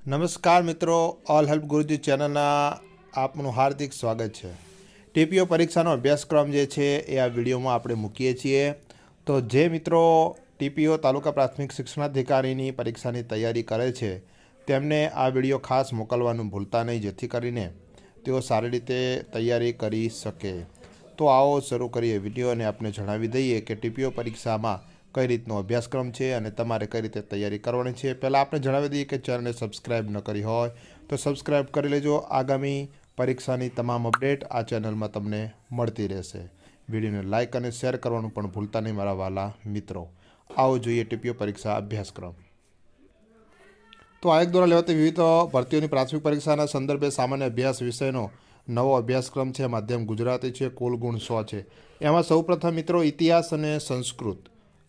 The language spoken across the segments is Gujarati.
નમસ્કાર મિત્રો ઓલ હેલ્પ ગુરુજી ચેનલના આપનું હાર્દિક સ્વાગત છે. ટીપીઓ પરીક્ષાનો અભ્યાસક્રમ જે છે એ આ વિડીયોમાં આપણે મૂકીએ છીએ. તો જે મિત્રો ટીપીઓ તાલુકા પ્રાથમિક શિક્ષણાધિકારીની પરીક્ષાની તૈયારી કરે છે, તેમને આ વીડિયો ખાસ મોકલવાનું ભૂલતા નહીં, જેથી કરીને તેઓ સારી રીતે તૈયારી કરી શકે. તો આવો શરૂ કરીએ વીડિયો અને આપણે જણાવી દઈએ કે ટીપીઓ પરીક્ષામાં કઈ રીતનો અભ્યાસક્રમ છે અને તમારે કઈ રીતે તૈયારી કરવાની છે પહેલાં આપણે જણાવી દઈએ કે ચેનલને સબસ્ક્રાઈબ ન કરી હોય તો સબસ્ક્રાઈબ કરી લેજો. આગામી પરીક્ષાની તમામ અપડેટ આ ચેનલમાં તમને મળતી રહેશે. વિડીયોને લાઇક અને શેર કરવાનું પણ ભૂલતા નહીં મારા વાલા મિત્રો. આવો જોઈએ ટીપીઓ પરીક્ષા અભ્યાસક્રમ. તો આયોગ દ્વારા લેવાતી વિવિધ ભરતીઓની પ્રાથમિક પરીક્ષાના સંદર્ભે સામાન્ય અભ્યાસ વિષયનો નવો અભ્યાસક્રમ છે. માધ્યમ ગુજરાતી છે. કુલ ગુણ સો છે. એમાં સૌપ્રથમ મિત્રો ઇતિહાસ અને સંસ્કૃત.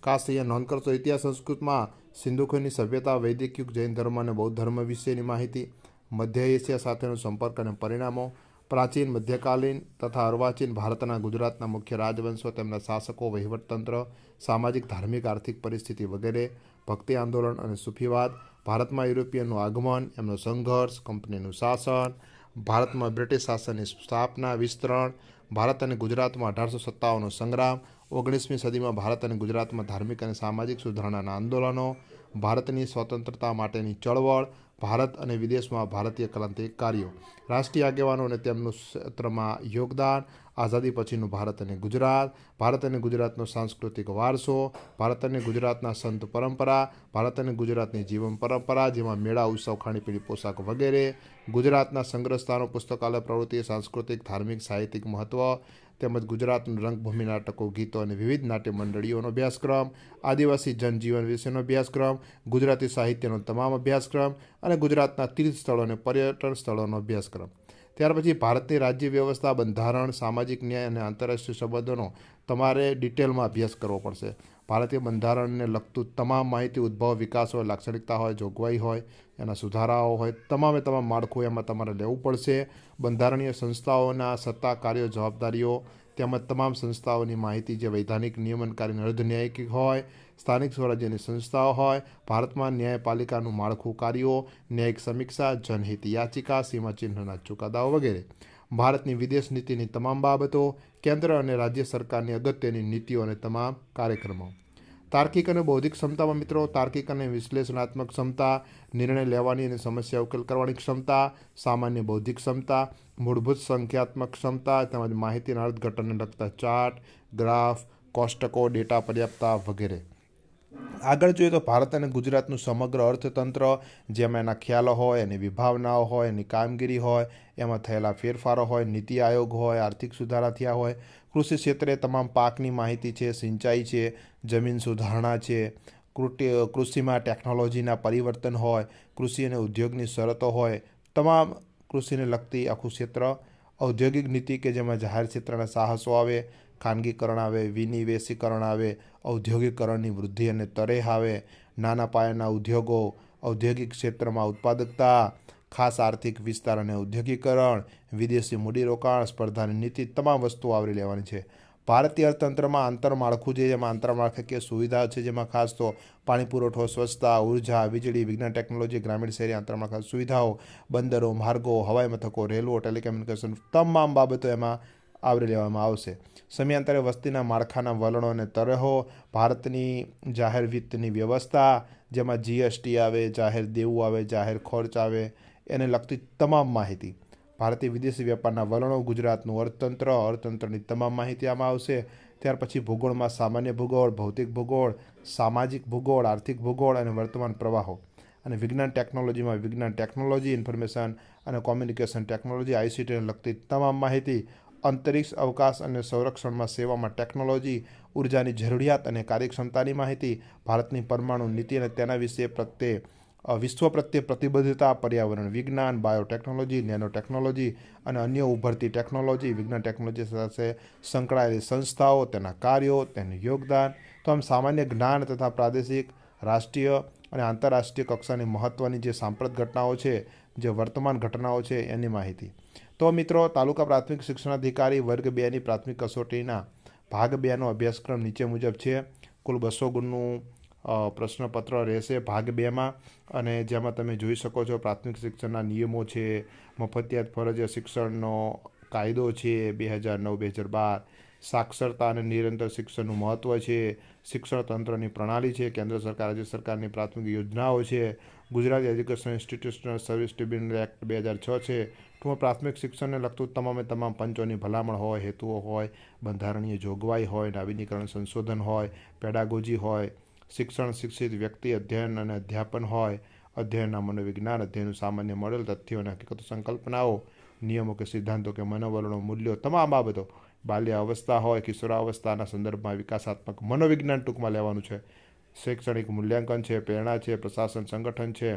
ખાસ અહીંયા નોંધ કરશો ઇતિહાસ સંસ્કૃતમાં સિંધુખોની સભ્યતા, વૈદિક યુગ, જૈન ધર્મ અને બૌદ્ધ ધર્મ વિશેની માહિતી, મધ્ય એશિયા સાથેનો સંપર્ક અને પરિણામો, પ્રાચીન, મધ્યકાલીન તથા અર્વાચીન ભારતના ગુજરાતના મુખ્ય રાજવંશો, તેમના શાસકો, વહીવટતંત્ર, સામાજિક, ધાર્મિક, આર્થિક પરિસ્થિતિ વગેરે, ભક્તિ આંદોલન અને સુફીવાદ, ભારતમાં યુરોપિયનનું આગમન, એમનો સંઘર્ષ, કંપનીનું શાસન, ભારતમાં બ્રિટિશ શાસનની સ્થાપના, વિસ્તરણ, ભારત અને ગુજરાતમાં અઢારસો સત્તાવનનો સંગ્રામ ઓગણીસમી સદીમાં ભારત અને ગુજરાતમાં ધાર્મિક અને સામાજિક સુધારણાના આંદોલનો, ભારતની સ્વતંત્રતા માટેની ચળવળ, ભારત અને વિદેશમાં ભારતીય ક્રાંતિ કાર્યો રાષ્ટ્રીય આગેવાનો અને તેમનું ક્ષેત્રમાં યોગદાન આઝાદી પછીનું ભારત અને ગુજરાત, ભારત અને ગુજરાતનો સાંસ્કૃતિક વારસો, ભારત અને ગુજરાતના સંત પરંપરા, ભારત અને ગુજરાતની જીવન પરંપરા, જેમાં મેળા, ઉત્સવ, ખાણીપીણી, પોશાક વગેરે, ગુજરાતના સંગ્રહસ્થાનો, પુસ્તકાલય, પ્રવૃત્તિ, સાંસ્કૃતિક, ધાર્મિક, સાહિત્યિક મહત્ત્વ તેમજ ગુજરાતનું રંગભૂમિ, નાટકો, ગીતો અને વિવિધ નાટ્ય મંડળીઓનો અભ્યાસક્રમ, આદિવાસી જનજીવન વિશેનો અભ્યાસક્રમ, ગુજરાતી સાહિત્યનો તમામ અભ્યાસક્રમ અને ગુજરાતના તીર્થ સ્થળો અને પર્યટન સ્થળોનો અભ્યાસક્રમ. ત્યાર પછી ભારતની રાજ્ય વ્યવસ્થા, બંધારણ, સામાજિક ન્યાય અને આંતરરાષ્ટ્રીય સંબંધોનો તમારે ડિટેલમાં અભ્યાસ કરવો પડશે. ભારતીય બંધારણને લગતું તમામ માહિતી ઉદ્ભવ, વિકાસ હોય, લાક્ષણિકતા હોય, જોગવાઈ હોય, એના સુધારાઓ હોય, તમામે તમામ માળખું એમાં તમારે લેવું પડશે. બંધારણીય સંસ્થાઓના સત્તા, કાર્યો, જવાબદારીઓ તેમજ તમામ સંસ્થાઓની માહિતી જે વૈધાનિક નિયમનકારી અર્ધ અર્ધન્યાયિક હોય, સ્થાનિક સ્વરાજ્યની સંસ્થાઓ હોય, ભારતમાં ન્યાયપાલિકાનું માળખું કાર્યો, ન્યાયિક સમીક્ષા, જનહિત યાચિકા સીમાચિહ્નના ચુકાદાઓ વગેરે. ભારતની વિદેશ નીતિની તમામ બાબતો, કેન્દ્ર અને રાજ્ય સરકારની અગત્યની નીતિઓ અને તમામ કાર્યક્રમો. તાર્કિક અને બૌદ્ધિક ક્ષમતામાં મિત્રો, તાર્કિક અને વિશ્લેષણાત્મક ક્ષમતા, નિર્ણય લેવાની અને સમસ્યા ઉકેલ કરવાની ક્ષમતા, સામાન્ય બૌદ્ધિક ક્ષમતા, મૂળભૂત સંખ્યાત્મક ક્ષમતા તેમજ માહિતીના અર્થઘટનને લગતા ચાર્ટ, ગ્રાફ, કોષ્ટકો, ડેટા પર્યાપ્તતા વગેરે. આગળ જોઈએ તો ભારત અને ગુજરાતનું સમગ્ર અર્થતંત્ર, જેમાં એના ખ્યાલો હોય, એની વિભાવનાઓ હોય, એની કામગીરી હોય, એમાં થયેલા ફેરફારો હોય, નીતિ આયોગ હોય, આર્થિક સુધારા થયા હોય કૃષિ ક્ષેત્રે તમામ પાકની માહિતી છે, સિંચાઈ છે, જમીન સુધારણા છે કૃષિમાં ટેકનોલોજીના પરિવર્તન હોય, કૃષિ અને ઉદ્યોગની શરતો હોય, તમામ કૃષિને લગતી આખું ક્ષેત્ર ઔદ્યોગિક નીતિ કે જેમાં જાહેર ક્ષેત્રના સાહસો આવે, ખાનગીકરણ આવે, વિનિવેશીકરણ આવે, ઔદ્યોગિકરણની વૃદ્ધિ અને તરેહ આવે, નાના પાયાના ઉદ્યોગો, ઔદ્યોગિક ક્ષેત્રમાં ઉત્પાદકતા ખાસ આર્થિક વિસ્તાર અને ઔદ્યોગિકરણ, વિદેશી મૂડીરોકાણ, સ્પર્ધાની નીતિ તમામ વસ્તુઓ આવરી લેવાની છે. ભારતીય અર્થતંત્રમાં આંતરમાળખું છે, જેમાં આંતરમાળખાકીય સુવિધા છે, જેમાં ખાસ તો પાણી પુરવઠો, સ્વચ્છતા, ઊર્જા, વીજળી, વિજ્ઞાન, ટેકનોલોજી, ગ્રામીણ શહેરી આંતરમાળખા સુવિધાઓ, બંદરો, માર્ગો, હવાઈ મથકો, રેલવો, ટેલિકમ્યુનિકેશન તમામ બાબતો એમાં આવરી લેવામાં આવશે. સમયાંતરે વસ્તીના માળખાના વલણો અને તરહો, ભારતની જાહેર વિત્તની વ્યવસ્થા, જેમાં જીએસટી આવે, જાહેર દેવું આવે, જાહેર ખર્ચ આવે એને લગતી તમામ માહિતી. ભારતીય વિદેશી વેપારના વલણો ગુજરાતનું અર્થતંત્ર, અર્થતંત્રની તમામ માહિતી આમાં આવશે. ત્યાર પછી ભૂગોળમાં સામાન્ય ભૂગોળ, ભૌતિક ભૂગોળ, સામાજિક ભૂગોળ, આર્થિક ભૂગોળ અને વર્તમાન પ્રવાહો. અને વિજ્ઞાન ટેકનોલોજીમાં વિજ્ઞાન ટેકનોલોજી, ઇન્ફોર્મેશન અને કોમ્યુનિકેશન ટેકનોલોજી આઈસીટીને લગતી તમામ માહિતી અંતરિક્ષ અવકાશ અને સંરક્ષણમાં સેવામાં ટેકનોલોજી, ઉર્જાની જરૂરિયાત અને કાર્યક્ષમતાની માહિતી, ભારતની પરમાણુ નીતિ અને તેના વિશે પ્રત્યે વિશ્વ પ્રત્યે પ્રતિબદ્ધતા, પર્યાવરણ, વિજ્ઞાન, બાયોટેકનોલોજી નેનો ટેકનોલોજી અને અન્ય ઉભરતી ટેકનોલોજી, વિજ્ઞાન ટેકનોલોજી સાથે સંકળાયેલી સંસ્થાઓ, તેના કાર્યો, તેનું યોગદાન. તો આમ સામાન્ય જ્ઞાન તથા પ્રાદેશિક, રાષ્ટ્રીય અને આંતરરાષ્ટ્રીય કક્ષાની મહત્ત્વની જે સાંપ્રત ઘટનાઓ છે, જે વર્તમાન ઘટનાઓ છે, એની માહિતી. તો મિત્રો, તાલુકા પ્રાથમિક શિક્ષણાધિકારી વર્ગ બેની પ્રાથમિક કસોટીના ભાગ બેનો અભ્યાસક્રમ નીચે મુજબ છે. કુલ બસો ગુણનું પ્રશ્નપત્ર રહેશે ભાગ બેમાં. અને જેમાં તમે જોઈ શકો છો પ્રાથમિક શિક્ષણના નિયમો છે, મફતિયાત ફરજિયાત શિક્ષણનો કાયદો છે બે હજાર નવ બે હજાર બાર. સાક્ષરતા અને નિરંતર શિક્ષણનું મહત્ત્વ છે. શિક્ષણ તંત્રની પ્રણાલી છે. કેન્દ્ર સરકાર, રાજ્ય સરકારની પ્રાથમિક યોજનાઓ છે. Gujarat education institutional service tribunal act બે હજાર છ છે. ટૂંકમાં પ્રાથમિક શિક્ષણને લગતું તમામે તમામ પંચોની ભલામણ હોય, હેતુઓ હોય, બંધારણીય જોગવાઈ હોય નવીનીકરણ સંશોધન હોય, પેડાગોજી હોય શિક્ષણ શિક્ષિત વ્યક્તિ, અધ્યયન અને અધ્યાપન હોય, અધ્યયનના મનોવિજ્ઞાન, અધ્યયનનું સામાન્ય મોડેલ, તથ્યો અને હકીકતો, સંકલ્પનાઓ, નિયમો કે સિદ્ધાંતો કે મનોવલણો, મૂલ્યો, તમામ બાબતો બાલ્ય અવસ્થા હોય, કિશોરાવસ્થાના સંદર્ભમાં વિકાસાત્મક મનોવિજ્ઞાન ટૂંકમાં લેવાનું છે. શૈક્ષણિક મૂલ્યાંકન છે, પ્રેરણા છે, પ્રશાસન સંગઠન છે.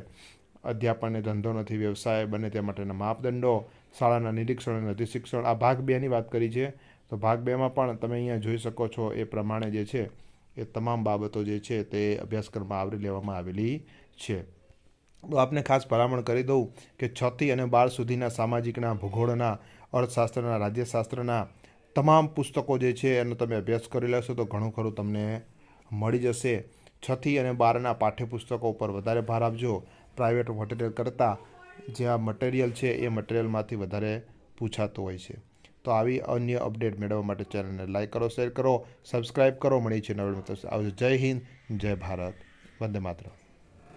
અધ્યાપનને ધંધો નથી, વ્યવસાય બને તે માટેના માપદંડો, શાળાના નિરીક્ષણ અને અધિશિક્ષણ, આ ભાગ બેની વાત કરી છે. તો ભાગ બેમાં પણ તમે અહીંયા જોઈ શકો છો એ પ્રમાણે જે છે એ તમામ બાબતો જે છે તે અભ્યાસક્રમમાં આવરી લેવામાં આવેલી છે. તો આપને ખાસ ભલામણ કરી દઉં કે છથી અને બાર સુધીના સામાજિકના, ભૂગોળના, અર્થશાસ્ત્રના, રાજ્યશાસ્ત્રના તમામ પુસ્તકો જે છે એનો તમે અભ્યાસ કરી લેશો તો ઘણું ખરું તમને મળી જશે. છથી અને બારના પાઠ્યપુસ્તકો ઉપર વધારે ભાર આપજો. પ્રાઇવેટ મટીરિયલ કરતાં જે આ મટીરિયલ છે એ મટીરિયલમાંથી વધારે પૂછાતું હોય છે. તો આવી અન્ય અપડેટ મેળવવા માટે ચેનલને લાઇક કરો, શેર કરો, સબસ્ક્રાઇબ કરો. મળી છે નવી આવજો. જય હિન્દ, જય ભારત. વંદે માતરમ.